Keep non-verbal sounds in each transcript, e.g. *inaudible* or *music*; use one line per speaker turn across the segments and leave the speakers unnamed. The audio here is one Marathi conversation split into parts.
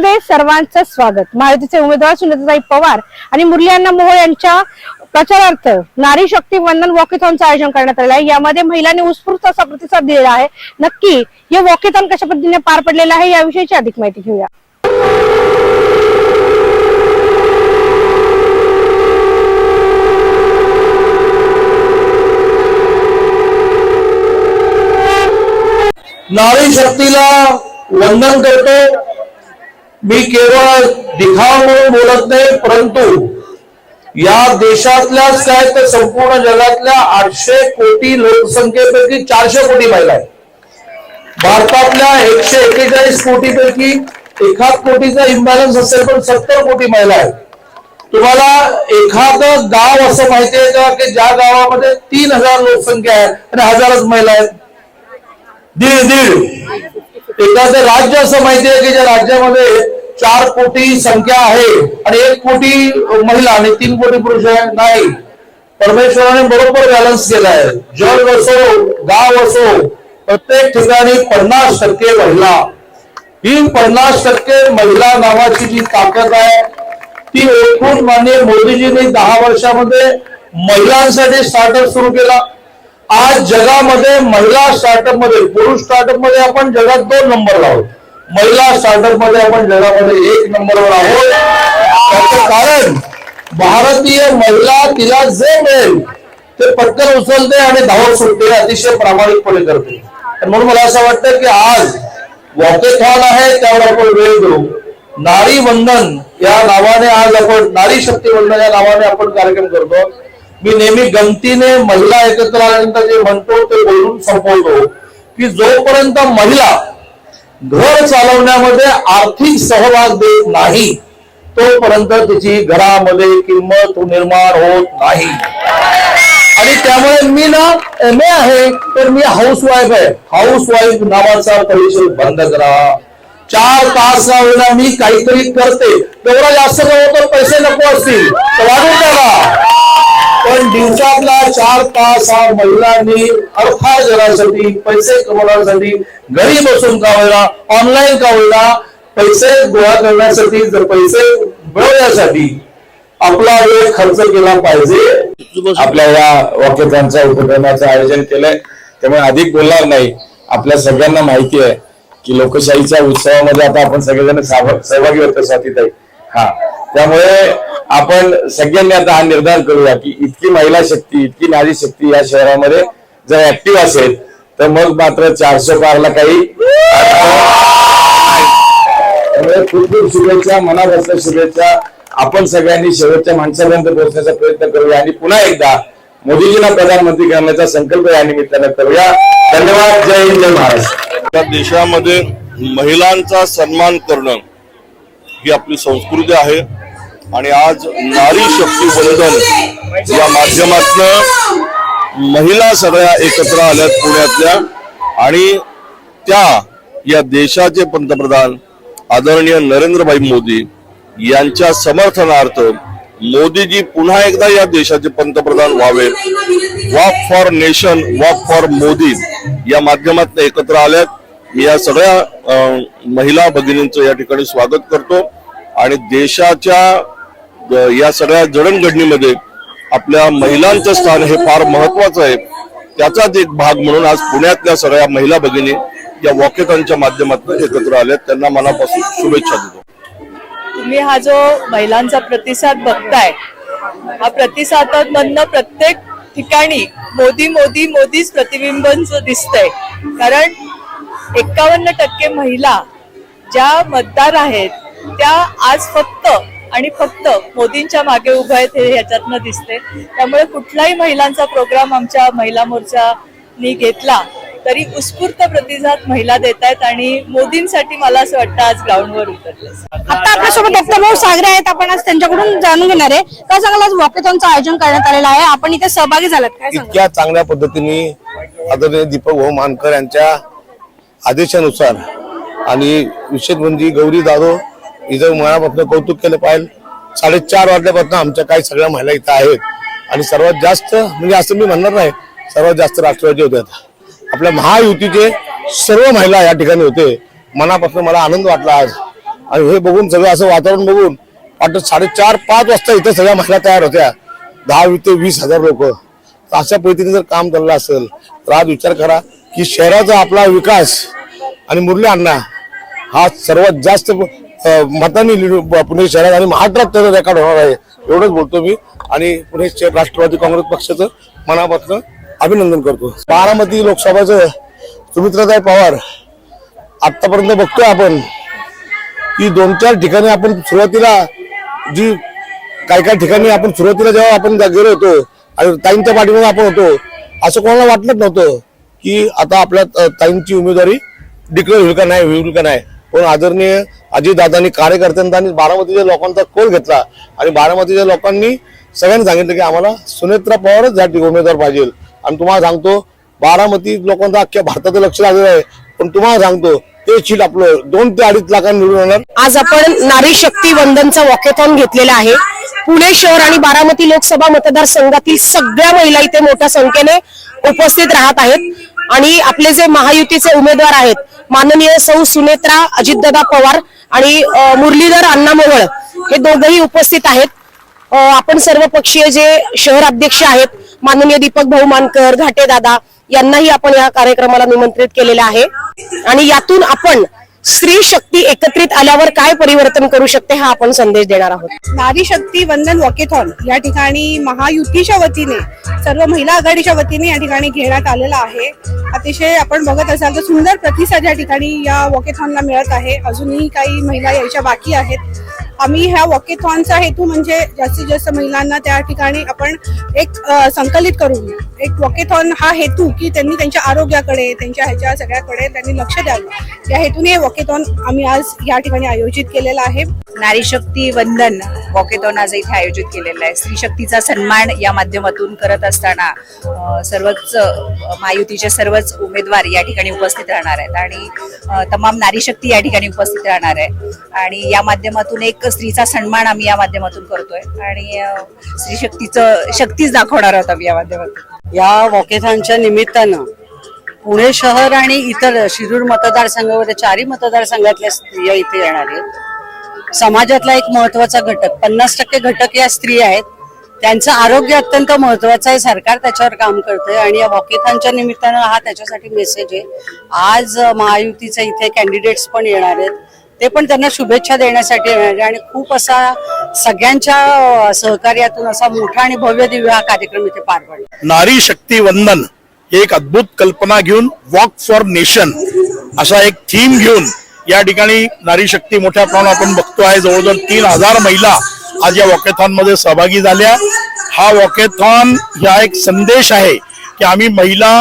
मध्ये सर्वांचं स्वागत. महायुतीचे उमेदवार सुनीताताई पवार आणि मुरलीअण्णा मोहोळ यांच्या प्रचारार्थ नारी शक्ती वंदन वॉकेथॉनचं आयोजन करण्यात आलं आहे. यामध्ये महिलांनी उत्स्फूर्त असा प्रतिसाद दिलेला आहे. नक्की हे वॉकेथॉन कशा पद्धतीने पार पडलेलं आहे याविषयीची अधिक माहिती घेऊया.
नारी शक्तीला वंदन करतो. मी केवळ दिखाव म्हणून बोलत नाही परंतु या देशातल्याच काय तर संपूर्ण जगातल्या आठशे कोटी लोकसंख्येपैकी चारशे कोटी महिला आहेत. भारतातल्या एकशे एक्केचाळीस कोटी पैकी एखाद कोटीचा इम्बॅलन्स असेल पण सत्तर कोटी महिला आहेत. तुम्हाला एखादं गाव असं माहिती आहे का की ज्या गावामध्ये तीन हजार लोकसंख्या आहे आणि हजारच महिला आहेत? दीड दीड. एखादं राज्य असं माहिती आहे की ज्या राज्यामध्ये चार कोटी संख्या आहे आणि एक कोटी महिला आणि तीन कोटी पुरुष आहे. नाही. परमेश्वराने बरोबर बॅलन्स केला आहे जग असो गाव असो प्रत्येक ठिकाणी पन्नास टक्के महिला. ही पन्नास टक्के महिला नावाची जी ताकद आहे ती ओळखून माननीय मोदीजींनी दहा वर्षामध्ये महिलांसाठी स्टार्टअप सुरू केला. आज जगामध्ये महिला स्टार्टअपमध्ये पुरुष स्टार्टअपमध्ये आपण जगात दोन नंबर लावतो. महिला स्टार्टअपमध्ये आपण जगामध्ये एक नंबरवर आहोत. त्याचं कारण भारतीय महिला तिला जे मिळेल ते पटकन उचलते आणि धावत सुटते अतिशय प्रामाणिकपणे करते. म्हणून मला असं वाटतं की आज वॉकेथॉन आहे त्यावर आपण वेळ देऊ. नारी वंदन या नावाने आज आपण नारी शक्ती वंदन या नावाने आपण कार्यक्रम करतो. मी नेहमी गमतीने महिला एकत्र आल्यानंतर जे म्हणतो ते बोलून संपवतो. की जोपर्यंत महिला घर चालवण्यामध्ये आर्थिक सहभाग देत नाही तोपर्यंत तिची घरामध्ये किंमत निर्माण होत नाही. आणि त्यामुळे मी ना एम ए आहे तर मी हाऊस वाईफ आहे. हाऊस वाईफ नावाचा परिचय बंद करा. चार तास का मी काहीतरी करते. तेवढा जास्त होतो पैसे नको असतील. तर वाढून टाका. पण दिवसातला चार तास हा महिलांनी अर्थार्जनासाठी पैसे कमवण्यासाठी घरी बसून का होईना ऑनलाईन का होईना पैसे गोळा करण्यासाठी जर पैसे मिळवण्यासाठी आपला वेळ खर्च केला पाहिजे.
आपल्या या वाक्यतांचा उपक्रमाचं आयोजन केलंय. त्यामुळे अधिक बोलणार नाही. आपल्या सगळ्यांना माहिती आहे की लोकशाहीच्या उत्सवामध्ये आता आपण सगळेजण सहभागी होतो स्वातीताई. हा. त्यामुळे आपण सगळ्यांनी आता हा निर्धार करूया की इतकी महिला शक्ती इतकी नारी शक्ती या शहरामध्ये जर ऍक्टिव्ह असेल तर मग मात्र चारशे पारला काही त्यामुळे खूप खूप शुभेच्छा मनापासून शुभेच्छा. आपण सगळ्यांनी शेवटच्या माणसापर्यंत पोहोचण्याचा प्रयत्न करूया आणि पुन्हा एकदा मोदीजींना प्रधानमंत्री करण्याचा संकल्प या निमित्तानं करूया. धन्यवाद. जय हिंद जय महाराष्ट्र.
त्या देशामध्ये महिलांचा सन्मान करणं ही आपली संस्कृती आहे. आणि आज नारी शक्ती बंधन या माध्यमातनं महिला सगळ्या एकत्र आल्यात पुण्यातल्या. आणि त्या या देशाचे पंतप्रधान आदरणीय नरेंद्रभाई मोदी यांच्या समर्थनार्थ मोदीजी पुन्हा एकदा या देशाचे पंतप्रधान व्हावे walk for nation walk for Modi या माध्यमातून एकत्र आल्यात. मी या सगळ्या महिला भगिनींचं या ठिकाणी स्वागत करतो. आणि देशाच्या या सगळ्या जडणघडणीमध्ये आपल्या महिलांचं स्थान हे फार महत्वाचं आहे. त्याचाच एक भाग म्हणून आज पुण्यातल्या सगळ्या महिला भगिनी या वॉकेथॉनच्या माध्यमातून एकत्र आल्यात. त्यांना मनापासून शुभेच्छा देतो.
तुम्ही हा जो महिलांचा प्रतिसाद बघताय हा प्रतिसादामधनं प्रत्येक ठिकाणी मोदी मोदी मोदीच प्रतिबिंबच दिसतंय. कारण एक्कावन्न टक्के महिला ज्या मतदार आहेत त्या आज फक्त आणि फक्त मोदींच्या मागे उभं आहेत हे ह्याच्यातनं दिसते. त्यामुळे कुठलाही महिलांचा प्रोग्राम आमच्या महिला मोर्चानी घेतला तरी उत्स्फूर्त प्रतिसाद महिला देत आहेत आणि मोदींसाठी मला असं वाटतं आज ग्राउंडवर उतरले.
आता आपल्यासोबत डॉक्टर भाऊ सागरे आहेत. आपण आज त्यांच्याकडून जाणून घेणार आहे. काय सांगाल आज वॉकेथॉनचं आयोजन करण्यात आलेलं आहे? आपण इथे सहभागी झालात. काय सांगाल?
इतक्या चांगल्या पद्धतीने आदरणीय दीपक भाऊ मानकर यांच्या आदेशानुसार आणि विशेष म्हणजे गौरी जाधव इथं मनापासून कौतुक केलं पाहिजे. साडेचार वाजल्यापासून आमच्या काही सगळ्या महिला इथं आहेत. आणि सर्वात जास्त म्हणजे असं मी म्हणणार नाही सर्वात जास्त राष्ट्रवादी होत्या आपल्या महायुतीचे सर्व महिला या ठिकाणी होते. मनापासून मला आनंद वाटला आज. आणि हे बघून सगळं असं वातावरण बघून वाटतं साडेचार पाच वाजता इथं सगळ्या महिला तयार होत्या. दहा ते वीस हजार लोक. अशा पद्धतीने जर काम चाललं असेल तर आज विचार करा की शहराचा आपला विकास आणि मुरली अण्णा हा सर्वात जास्त मतांनी पुणे शहरात आणि महाराष्ट्रात त्याचा रेकॉर्ड होणार आहे. एवढंच बोलतो मी. आणि पुणे राष्ट्रवादी काँग्रेस पक्षाचं मनापासून अभिनंदन करतो. बारामती लोकसभाचं सुमित्राताई पवार आतापर्यंत बघतोय आपण की दोन चार ठिकाणी आपण सुरुवातीला जी काही काही ठिकाणी आपण सुरुवातीला जेव्हा आपण गेलो होतो आणि ताईंच्या पाठीमध्ये आपण होतो असं कोणाला वाटलंच नव्हतं की आता आपल्या ताईंची उमेदवारी डिक्लेअर होईल का नाही होईल का नाही. पण आदरणीय अजितदादांनी कार्यकर्त्यांचा आणि बारामतीच्या लोकांचा कोल घेतला. आणि बारामतीच्या लोकांनी सगळ्यांनी सांगितलं की आम्हाला सुनेत्रा पवारच या उमेदवार पाहिजे. आणि तुम्हाला सांगतो बारामती लोकांचा अख्ख्या भारताचं लक्ष लागलेलं आहे. पण तुम्हाला सांगतो ते सीट आपलं दोन ते अडीच लाखांनी निवडून येणार.
आज आपण नारी शक्ती वंदनचा वॉकेथॉन घेतलेला आहे. पुणे शहर आणि बारामती लोकसभा मतदारसंघातील सगळ्या महिला इथे मोठ्या संख्येने उपस्थित राहत आहेत. आणि आपले जे महायुतीचे उमेदवार आहेत माननीय सौ सुनेत्रा अजितदादा पवार आणि मुरलीधर अण्णा मोहळ हे दोघंही उपस्थित आहेत. आपण सर्व पक्षीय जे शहर अध्यक्ष आहेत माननीय दीपक भाऊ मानकर घाटे दादा यांनाही आपण या कार्यक्रमाला निमंत्रित केलेलं आहे. आणि यातून आपण स्त्री शक्ती एकत्रित आल्यावर काय परिवर्तन करू शकते हा आपण संदेश देणार आहोत.
नारी शक्ती वंदन वॉकेथॉन या ठिकाणी महायुतीच्या वतीने सर्व महिला आघाडीच्या वतीने या ठिकाणी घेण्यात आलेला आहे. अतिशय आपण बघत असाल तर सुंदर प्रतिसाद या ठिकाणी या वॉकेथॉनला मिळत आहे. अजूनही काही महिला यायच्या बाकी आहेत. आम्ही ह्या वॉकेथॉनचा हेतू म्हणजे जास्तीत जास्त महिलांना त्या ठिकाणी आपण एक संकलित करून एक वॉकेथॉन हा हेतू की त्यांनी त्यांच्या आरोग्याकडे त्यांच्या ह्याच्या सगळ्याकडे त्यांनी लक्ष द्यावं. या हेतूने हे वॉकेथॉन आम्ही आज या ठिकाणी आयोजित केलेला आहे.
नारी शक्ती वंदन वॉकेथॉन आज इथे आयोजित केलेलं आहे. स्त्री शक्तीचा सन्मान या माध्यमातून करत असताना सर्वच महायुतीचे सर्वच उमेदवार या ठिकाणी उपस्थित राहणार आहेत. आणि तमाम नारी शक्ती या ठिकाणी उपस्थित राहणार आहे आणि या माध्यमातून एक स्त्रीचा सन्मान आम्ही या माध्यमातून करतोय. आणि स्त्री शक्तीचं शक्तीच दाखवणार आहोत आम्ही या माध्यमातून.
या वॉकेथॉनच्या निमित्तानं पुणे शहर आणि इतर शिरूर मतदारसंघामध्ये चारही मतदारसंघातल्या स्त्रिया इथे येणार आहेत. समाजातला एक महत्त्वाचा घटक पन्नास टक्के घटक या स्त्री आहेत. त्यांचं आरोग्य अत्यंत महत्वाचं आहे. सरकार त्याच्यावर काम करतंय आणि या वॉकेथॉनच्या निमित्तानं हा त्याच्यासाठी मेसेज आहे. आज महायुतीचे इथे कॅन्डिडेट्स पण येणार आहेत. ते पण त्यांना शुभेच्छा देण्यासाठी आणि खूप असा सगळ्यांच्या सहकार्यातून असा मोठा आणि भव्य दिव्य हा कार्यक्रम इथे पार पडला.
नारी शक्ती वंदन एक अद्भुत कल्पना घेऊन वॉक फॉर नेशन असा एक थीम घेऊन या ठिकाणी नारी शक्ती मोठ्या प्रमाणात आपण बघतो आहे. जवळजवळ तीन हजार महिला आज या वॉकेथॉनमध्ये सहभागी झाल्या. हा वॉकेथॉन हा एक संदेश आहे की आम्ही महिला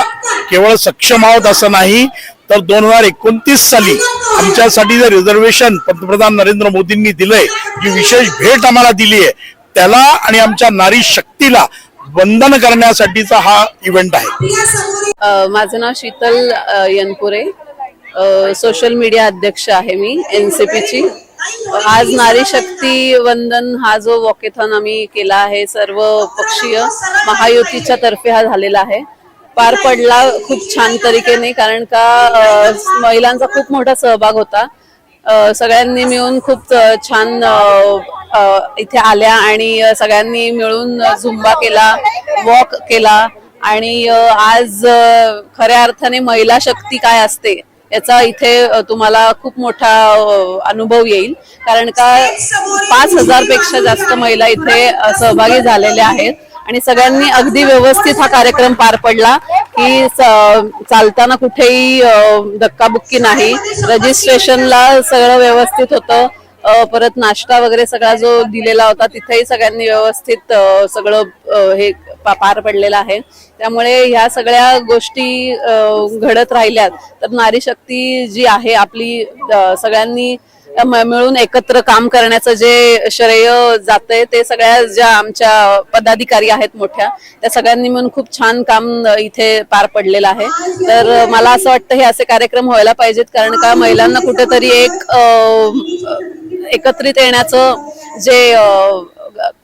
केवळ सक्षम आहोत असं नाही तर दोन हजार एकोणतीस साली आमच्यासाठी जे रिझर्वेशन पंतप्रधान नरेंद्र मोदींनी दिलंय जी विशेष भेट आम्हाला दिली आहे त्याला आणि आमच्या नारी शक्तीला वंदन करण्यासाठीचा हा इव्हेंट आहे.
माझं नाव शीतल यनपुरे. सोशल मीडिया अध्यक्ष आहे मी एनसीपीची आज नारी शक्ती वंदन हा जो वॉकेथॉन आम्ही केला आहे सर्व पक्षीय महायुतीच्या तर्फे हा झालेला आहे. पार पडला खूप छान तरीकेने कारण का महिलांचा खूप मोठा सहभाग होता. सगळ्यांनी मिळून खूप छान इथे आल्या आणि सगळ्यांनी मिळून झुंबा केला वॉक केला आणि आज खऱ्या अर्थाने महिला शक्ती काय असते याचा इथे तुम्हाला खूप मोठा अनुभव येईल. कारण का पाच हजारपेक्षा जास्त महिला इथे सहभागी झालेल्या आहेत. आणि सगळ्यांनी अगदी व्यवस्थित हा कार्यक्रम पार पडला की स- चालताना कुठेही धक्काबुक्की नाही. रजिस्ट्रेशनला सगळं व्यवस्थित होतं. परत नाश्ता वगैरे सगळा जो दिलेला होता तिथेही सगळ्यांनी व्यवस्थित सगळं हे पा- पार पडलेलं आहे. त्यामुळे ह्या सगळ्या गोष्टी घडत राहिल्यात. तर नारी शक्ती जी आहे आपली सगळ्यांनी मिळून एकत्र काम करण्याचं जे श्रेय जाते ते सगळ्या ज्या आमच्या पदाधिकारी आहेत मोठ्या त्या सगळ्यांनी मिळून खूप छान काम इथे पार पडलेलं आहे. तर मला असं वाटतं हे असे कार्यक्रम व्हायला पाहिजेत कारण का महिलांना कुठेतरी एक एकत्रित येण्याचं जे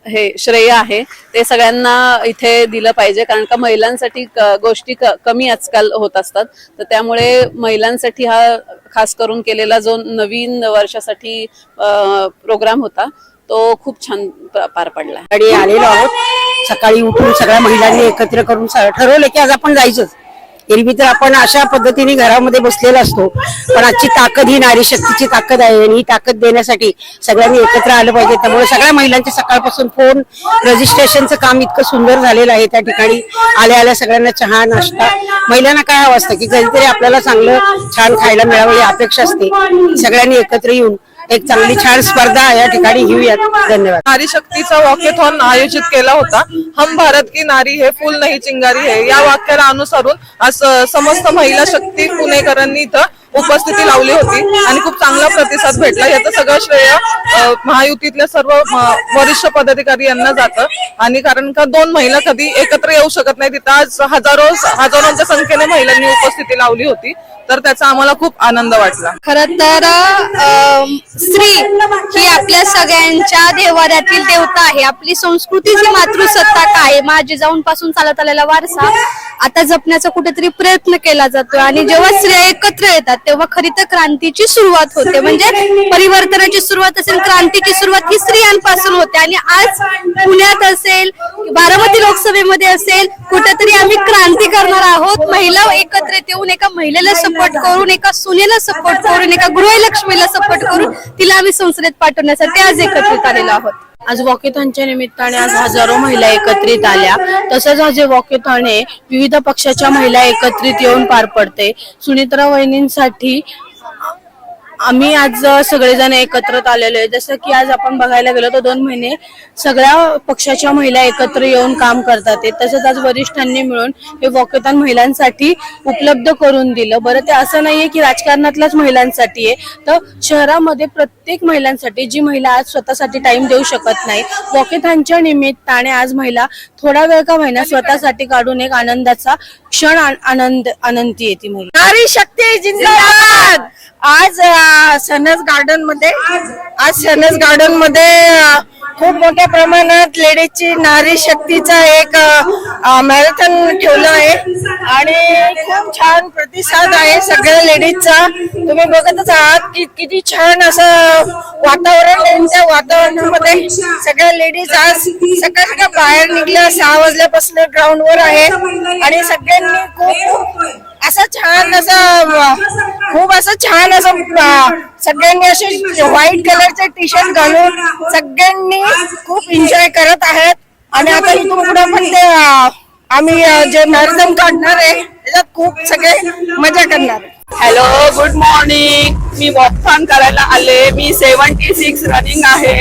हे श्रेय आहे ते सगळ्यांना इथे दिलं पाहिजे. कारण का महिलांसाठी गोष्टी कमी आजकाल होत असतात. तर त्यामुळे महिलांसाठी हा खास करून केलेला जो नवीन वर्षासाठी प्रोग्राम होता तो खूप छान पार पडला.
आणि आलेलो आहोत. सकाळी उठून सगळ्या महिलांनी एकत्र करून ठरवलं की आज आपण जायचंच. एरवी तर आपण अशा पद्धतीने घरामध्ये बसलेला असतो. पण आजची ताकद ही नारी शक्तीची ताकद आहे आणि ही ताकद देण्यासाठी सगळ्यांनी एकत्र आलं पाहिजे. त्यामुळे सगळ्या महिलांचे सकाळपासून फोन रजिस्ट्रेशनचं काम इतकं सुंदर झालेलं आहे. त्या ठिकाणी आल्या आल्या सगळ्यांना चहा नाश्ता. महिलांना काय हवं असतं की कधीतरी आपल्याला चांगलं छान खायला मिळावं ही अपेक्षा असते. सगळ्यांनी एकत्र येऊन एक चांगली छान स्पर्धा या ठिकाणी घेऊयात. धन्यवाद.
नारी शक्तीचा वॉकेथॉन आयोजित केला होता. हम भारत की नारी हे फुल नाही चिंगारी हे. या वाक्याला अनुसरून आज समस्त महिला शक्ती पुणेकरांनी इथं उपस्थिती लावली होती आणि खूप चांगला प्रतिसाद भेटला. याचं सगळं श्रेय महायुतीतल्या सर्व वरिष्ठ पदाधिकारी यांना जातं. आणि कारण का दोन महिला कधी एकत्र येऊ शकत नाही तिथं आज हजारो हजारोंच्या संख्येने महिलांनी उपस्थिती लावली होती. तर त्याचा आम्हाला खूप आनंद वाटला.
खर तर स्त्री ही आपल्या सगळ्यांच्या देवाऱ्यातील देवता आहे. आपली संस्कृती मातृसत्ता मातृसत्ताक आहे माझी पासून चालत आलेला वारसा आता जपण्याचा कुठेतरी प्रयत्न केला जातोय. आणि जेव्हा स्त्रिया एकत्र येतात तेव्हा खरी तर क्रांतीची सुरुवात होते. म्हणजे परिवर्तनाची सुरुवात असेल क्रांतीची सुरुवात ही स्त्रियांपासून होते. आणि आज पुण्यात असेल बारामती लोकसभेमध्ये असेल कुठेतरी आम्ही क्रांती करणार आहोत. महिला एकत्रित येऊन एका महिलेला सपोर्ट करून एका सुनेला सपोर्ट करून एका गृहलक्ष्मीला सपोर्ट करून तिला आम्ही संसदेत पाठवण्यासाठी आज एकत्रित आलेलो आहोत.
आज वॉकेथॉनच्या निमित्ताने आज हजारो महिला एकत्रित आल्या. तसंच आज हे वॉकेथॉन हे विविध पक्षाच्या महिला एकत्रित येऊन पार पडते. सुनित्रा वहिनींसाठी आम्ही आज सगळेजण एकत्रित आलेलो आहे. जसं की आज आपण बघायला गेलो तर दोन महिने सगळ्या पक्षाच्या महिला एकत्र येऊन काम करतात. तसंच आज वरिष्ठांनी मिळून हे वॉकेथॉन महिलांसाठी उपलब्ध करून दिलं. बरं ते असं नाहीये की राजकारणातल्याच महिलांसाठी आहे. तर शहरामध्ये प्रत्येक महिलांसाठी जी महिला आज स्वतःसाठी टाइम देऊ शकत नाही वॉकेथॉनच्या निमित्ताने आज महिला थोडा वेळ का महिना स्वतःसाठी काढून एक आनंदाचा क्षण आनंद आनंदी येते महिला
नारी शक्ती जिंदाबाद! आज सनस गार्डनमध्ये आज सनस गार्डनमध्ये खूप मोठ्या प्रमाणात लेडीजची नारी शक्तीचा एक मॅरेथॉन ठेवलं आहे. आणि खूप छान प्रतिसाद आहे सगळ्या लेडीजचा. तुम्ही बघतच आहात की किती छान असं वातावरण त्यांच्या वातावरणामध्ये सगळ्या लेडीज आज सकाळ सकाळ बाहेर निघल्या सहा वाजल्यापासून ग्राउंडवर आहे. आणि सगळ्यांनी खूप असं छान असं खूप असं छान असं सगळ्यांनी असे व्हाईट कलरचे टी शर्ट घालून सगळ्यांनी खूप एन्जॉय करत आहेत. आणि आता इथून पुढे पण ते आम्ही जे मॅरेथॉन काढणार आहे त्याच्यात खूप सगळे मजा करणार.
हॅलो गुड मॉर्निंग मी वॉकथॉन करायला आले. मी सेव्हन्टी सिक्स रनिंग आहे.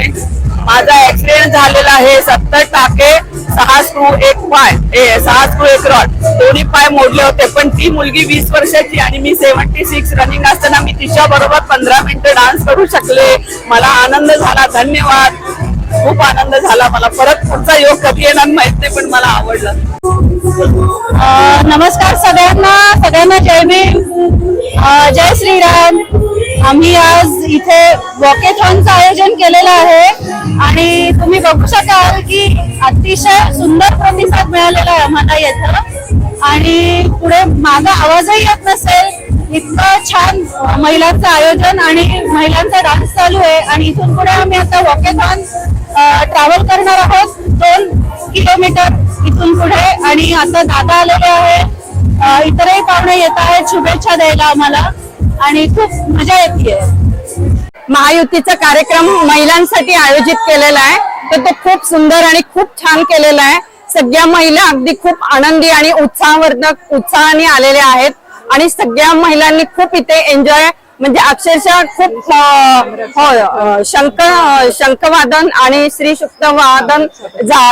माझा ऍक्सिडेंट झालेला आहे. सत्तर टाके सहा स्क्रू एक पाय. ए सहा स्क्रू एक रॉड दोन्ही पाय मोडले होते पण ती मुलगी वीस वर्षाची आणि मी सेव्हन्टी सिक्स रनिंग असताना मी तिच्या बरोबर पंधरा मिनिटं डान्स करू शकले. मला आनंद झाला धन्यवाद. खूप आनंद झाला मला. परत पुढचा योग कधी येणार माहीत नाही पण मला आवडलं.
नमस्कार सगळ्यांना. सगळ्यांना जय भीम. जय श्रीराम. आम्ही आज इथे वॉकेथॉनचं आयोजन केलेलं आहे. आणि तुम्ही बघू शकाल की अतिशय सुंदर प्रतिसाद मिळालेला आहे आम्हाला येतं आणि पुढे माझा आवाजही येत नसेल इतकं छान महिलांचं आयोजन आणि महिलांचा डान्स चालू आहे. आणि इथून पुढे आम्ही आता वॉकेथॉन ट्रॅव्हल करणार आहोत दोन किलोमीटर इथून पुढे. आणि आता दादा आलेले आहेत. इतरही पाहुणे येत आहेत. शुभेच्छा द्यायला आम्हाला. आणि खूप मजा येते.
महायुतीचा कार्यक्रम महिलांसाठी आयोजित केलेला आहे. तर तो खूप सुंदर आणि खूप छान केलेला आहे. सगळ्या महिला अगदी खूप आनंदी आणि उत्साहवर्धक उत्साहाने आलेल्या आहेत. आणि सगळ्या महिलांनी खूप इथे एन्जॉय म्हणजे अक्षरशः खूप हो शंख शंखवादन आणि श्री वादन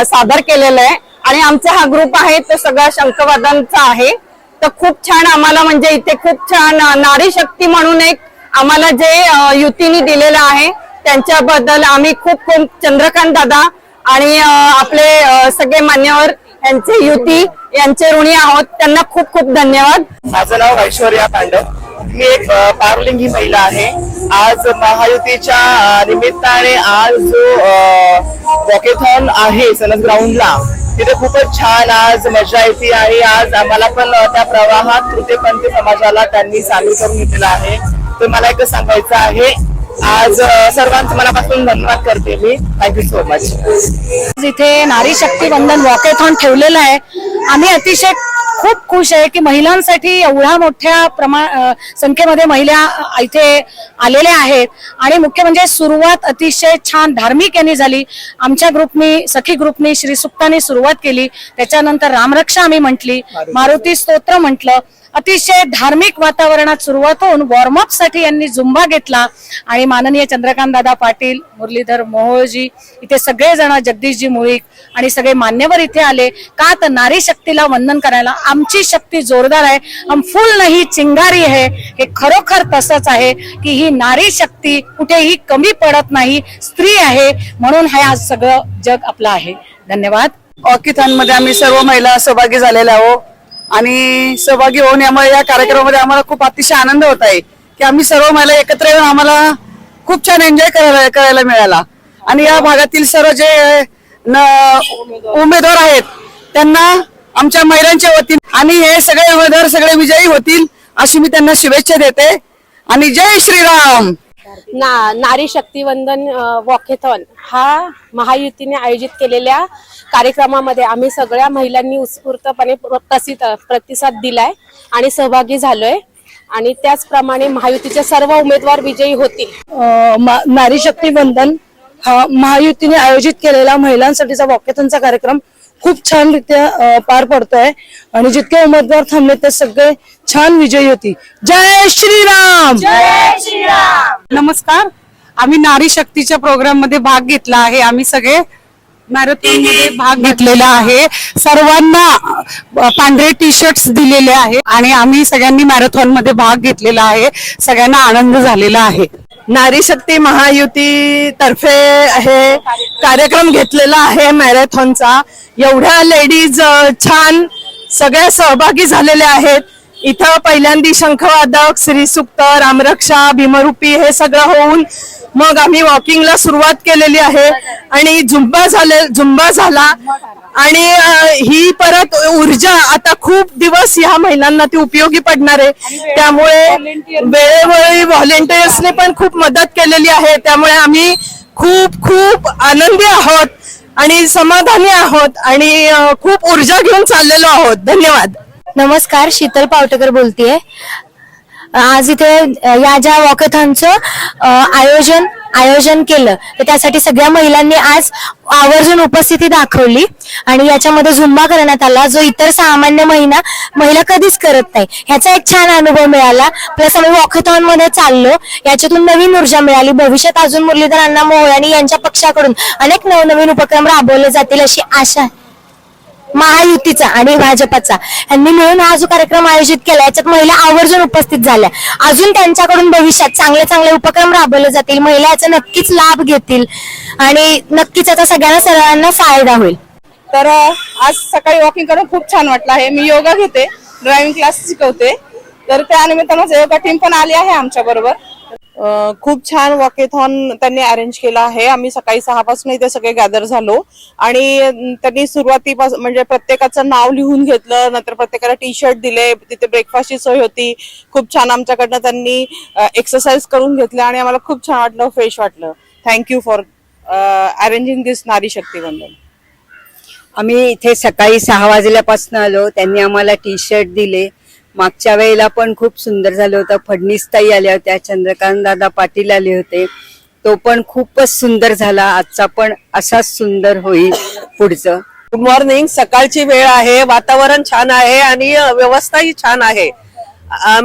सादर केलेलं आहे. आणि आमचा हा ग्रुप आहे तो सगळा शंखवादनचा आहे. तर खूप छान आम्हाला म्हणजे इथे खूप छान नारी शक्ती म्हणून एक आम्हाला जे अं, युतीने दिलेलं आहे त्यांच्याबद्दल आम्ही खूप खूप चंद्रकांत दादा आणि आपले सगळे मान्यवर यांचे युती
यांचे ऋणी आहोत. त्यांना खूप खूप धन्यवाद.
माझं नाव ऐश्वर्या पांडव मी एक पारलिंगी महिला आहे. आज महायुतीच्या निमित्ताने आज जो वॉकेथॉन आहे सनस ग्राउंडला तिथे खूपच छान आज मजा येते आहे आज आम्हाला पण त्या प्रवाहात तृतीयपंथी समाजाला त्यांनी सामील करून घेतलेला आहे. तर मला एक सांगायचं आहे आज सर्वांचं मनापासून धन्यवाद करते मी. थँक्यू सो मच
इथे नारी शक्ती वंदन वॉकेथॉन ठेवलेलं आहे. आम्ही अतिशय खूप खुश आहे की महिलांसाठी एवढ्या मोठ्या प्रमाण संख्येमध्ये महिला इथे आलेल्या आहेत. आणि मुख्य म्हणजे सुरुवात अतिशय छान धार्मिक यांनी झाली. आमच्या ग्रुपनी सखी ग्रुपनी श्री सुक्तानी सुरुवात केली. त्याच्यानंतर रामरक्षा आम्ही म्हटली. मारुती स्तोत्र म्हटलं. अतिशय धार्मिक वातावरणात सुरुवात होऊन वॉर्मअपसाठी यांनी झुंबा घेतला. आणि माननीय चंद्रकांत दादा पाटील मुरलीधर मोहोळजी इथे सगळेजण जगदीशजी मुळीक आणि सगळे मान्यवर इथे आले. का तर नारी शक्तीला वंदन करायला. आमची शक्ती जोरदार आहे. हम फुल नाही चिंगारी आहे. हे खरोखर तसंच आहे की ही नारी शक्ती कुठेही कमी पडत नाही. स्त्री आहे. म्हणून हे आज सगळं जग आपलं आहे. धन्यवाद.
वॉकेथॉनमध्ये आम्ही सर्व महिला सहभागी झालेल्या आहोत. आणि सहभागी होऊन यामुळे या कार्यक्रमामध्ये आम्हाला खूप अतिशय आनंद होत आहे की आम्ही सर्व महिला एकत्र येऊन आम्हाला खूप छान एन्जॉय करायला करायला मिळाला. आणि या भागातील सर्व जे उमेदवार आहेत त्यांना आमच्या महिलांच्या वतीने आणि हे सगळे उमेदवार सगळे विजयी होतील अशी मी त्यांना शुभेच्छा देते. आणि जय श्रीराम!
ना नारी शक्तीवंदन वॉकेथॉन हा महायुतीने आयोजित केलेल्या कार्यक्रमामध्ये आम्ही सगळ्या महिलांनी उत्स्फूर्तपणे प्र- प्रसिद्ध प्रतिसाद दिलाय आणि सहभागी झालोय. आणि त्याचप्रमाणे महायुतीचे सर्व उमेदवार विजयी होतील.
नारी शक्ती वंदन हा महायुतीने आयोजित केलेला महिलांसाठीचा वॉकेथॉनचा कार्यक्रम खूप छान रित्या पार पडतोय. आणि जितके उमेदवार थांबले ते सगळे छान विजयी होती जय श्रीराम!
नमस्कार. आम्ही नारी शक्तीच्या प्रोग्राममध्ये भाग घेतला आहे. आम्ही सगळे मॅरेथॉनमध्ये भाग घेतलेला आहे. सर्वांना पांढरे टी शर्ट्स दिलेले आहे आणि आम्ही सगळ्यांनी मॅरेथॉनमध्ये भाग घेतलेला आहे. सगळ्यांना आनंद झालेला आहे.
नारी शक्ती महायुती तर्फे हे कार्यक्रम घेतलेला आहे मॅरेथॉनचा एवढ्या लेडीज छान सगळ्या सहभागी झालेल्या आहेत. इथं पहिल्यांदी शंखवादक श्रीसुक्त रामरक्षा भीमरूपी हे सगळं होऊन मग आम्ही वॉकिंगला सुरुवात केलेली आहे. आणि झुंबा झाले झुंबा झाला. आणि ही परत ऊर्जा आता खूप दिवस ह्या महिलांना ती उपयोगी पडणार आहे. त्यामुळे वेळोवेळी व्हॉलेंटियर्सने पण खूप मदत केलेली आहे. त्यामुळे आम्ही खूप खूप आनंदी आहोत आणि समाधानी आहोत आणि खूप ऊर्जा घेऊन चाललेलो आहोत. धन्यवाद.
नमस्कार शीतल पावटेकर बोलतेय. आज इथे या ज्या वॉकेथॉनचं आयोजन आयोजन केलं तर त्यासाठी सगळ्या महिलांनी आज आवर्जून उपस्थिती दाखवली. आणि याच्यामध्ये झुंबा करण्यात आला जो इतर सामान्य महिना महिला कधीच करत नाही. ह्याचा एक छान अनुभव मिळाला. प्लस आम्ही वॉकेथॉनमध्ये चाललो. याच्यातून नवीन ऊर्जा मिळाली. भविष्यात अजून मुरलीधर अण्णा मोहोळ आणि यांच्या पक्षाकडून अनेक नवनवीन उपक्रम राबवले जातील अशी आशा आहे. महायुतीचा आणि भाजपाचा. यांनी मिळून हा जो कार्यक्रम आयोजित केला याच्यात महिला आवर्जून उपस्थित झाल्या. अजून त्यांच्याकडून भविष्यात चांगले चांगले उपक्रम राबवले जातील. महिला याचा नक्कीच लाभ घेतील. आणि नक्कीच याचा सगळ्यांना सर्वांना फायदा होईल.
तर आज सकाळी वॉकिंग करून खूप छान वाटलं आहे. मी योगा घेते ड्रायव्हिंग क्लास शिकवते. तर त्या निमित्तानं योगा टीम पण आली आहे आमच्या बरोबर. खूप छान वॉकेथॉन त्यांनी अरेंज केला आहे. आम्ही सकाळी सहा पासून इथे सगळे गॅदर झालो. आणि त्यांनी सुरुवातीपासून म्हणजे प्रत्येकाचं नाव लिहून घेतलं. नंतर प्रत्येकाला टी शर्ट दिले. तिथे ब्रेकफास्टची सोय होती. खूप छान आमच्याकडनं त्यांनी एक्सरसाइज करून घेतल्या आणि आम्हाला खूप छान वाटलं फ्रेश वाटलं. थँक्यू फॉर अरेंजिंग दिस नारी शक्ती वंदन
आम्ही इथे सकाळी सहा वाजल्यापासून आलो. त्यांनी आम्हाला टी शर्ट दिले. मागच्या वेळेला पण खूप सुंदर झालं होतं. फडणीस ताई आल्या होत्या चंद्रकांत दादा पाटील आले होते. तो पण खूपच सुंदर झाला. आजचा पण असाच सुंदर होईल पुढचं.
गुड मॉर्निंग सकाळची वेळ आहे. वातावरण छान आहे आणि व्यवस्थाही छान आहे.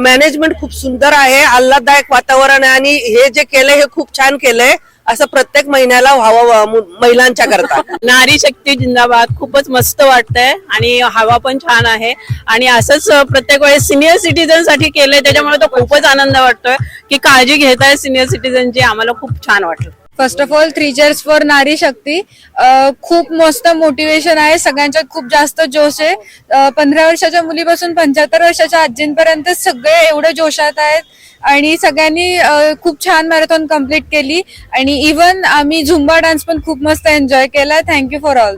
मॅनेजमेंट खूप सुंदर आहे. आल्हाददायक वातावरण आहे आणि हे जे केलंय हे खूप छान केलंय. असं प्रत्येक महिन्याला व्हावं महिलांच्या करता. *laughs*
नारी शक्ती जिंदाबाद. खूपच मस्त वाटतंय आणि हवा पण छान आहे. आणि असंच प्रत्येक वेळेस सिनियर सिटीजनसाठी केलंय त्याच्यामुळे तो खूपच आनंद वाटतोय की काळजी घेत आहे सिनियर सिटीजनची आम्हाला खूप छान वाटलं.
First of all three cheers for Nari Shakti. Uh, खूप मस्त मोटिवेशन आहे. सगळ्यांच्यात खूप जास्त जोश आहे. पंधरा वर्षाच्या मुलीपासून पंच्याहत्तर वर्षाच्या आजींपर्यंत सगळे एवढे जोशात आहेत. आणि सगळ्यांनी खूप छान मॅरेथॉन कंप्लीट केली. आणि इवन आम्ही झुंबा डान्स पण खूप मस्त एन्जॉय केला. थँक्यू फॉर ऑल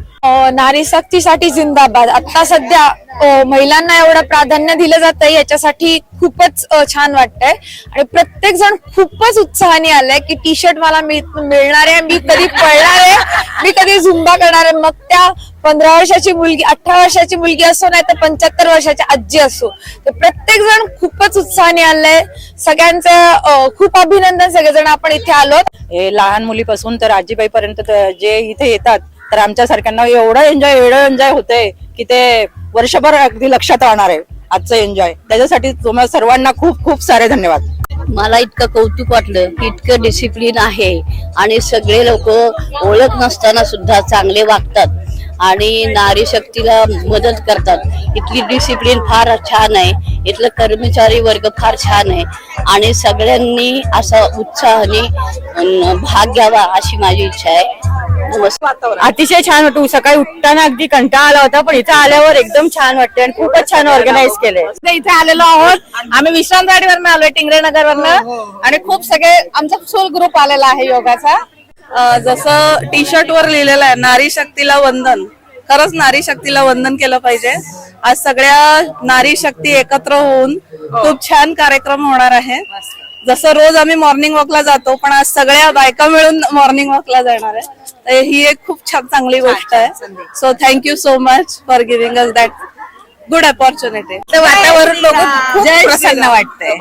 नारी शक्तीसाठी जिंदाबाद. आता सध्या महिलांना एवढं प्राधान्य दिलं जातं याच्यासाठी खूपच छान वाटतंय. आणि प्रत्येक जण खूपच उत्साहाने आलाय की टी शर्ट मला मिळणार आहे मी कधी पळणार आहे मी कधी झुंबा करणार आहे. मग त्या पंधरा वर्षाची मुलगी अठरा वर्षाची मुलगी असो नाही तर पंच्याहत्तर वर्षाची आजी असो. तर प्रत्येक जण खूपच उत्साहाने आलाय. सगळ्यांचं खूप अभिनंदन सगळेजण आपण इथे आलोत.
हे लहान मुलीपासून तर आजीबाई पर्यंत जे इथे येतात तर आमच्या सारख्यांना एवढं एन्जॉय एवढं एन्जॉय होतंय की ते वर्षभर अगदी लक्षात राहणार आहे. आजचं एन्जॉय त्याच्यासाठी तुम्हाला सर्वांना खूप खूप सारे धन्यवाद.
मला इतकं कौतुक वाटलं की इतकं डिसिप्लिन आहे आणि सगळे लोक ओळख नसताना सुद्धा चांगले वागतात. आणि नारी शक्तीला मदत करतात. इथली डिसिप्लिन फार छान आहे. इथलं कर्मचारी वर्ग फार छान आहे. आणि सगळ्यांनी असा उत्साहाने भाग घ्यावा अशी माझी इच्छा आहे.
अतिशय छान होतं सकाळी उठताना अगदी कंटाळा आला होता पण इथे आल्यावर एकदम छान वाटते आणि खूपच छान ऑर्गनाईज केलंय.
इथे आलेलो आहोत. आम्ही विश्रांतवाडीवरनं आलोय टिंगरे नगरवरनं. आणि खूप सगळे आमचा फुल ग्रुप आलेला आहे योगाचा.
जसं टी शर्ट वर लिहिलेलं आहे नारी शक्तीला वंदन. खरंच नारी शक्तीला वंदन केलं पाहिजे. आज सगळ्या नारी शक्ती एकत्र होऊन खूप छान कार्यक्रम होणार आहे. जसं रोज आम्ही मॉर्निंग वॉकला जातो पण आज सगळ्या बायका मिळून मॉर्निंग वॉकला जाणार आहे. तर ही एक खूप छान चांगली गोष्ट आहे. So thank you so much for giving us that good opportunity
वातावरण लोक प्रसन्न वाटतंय.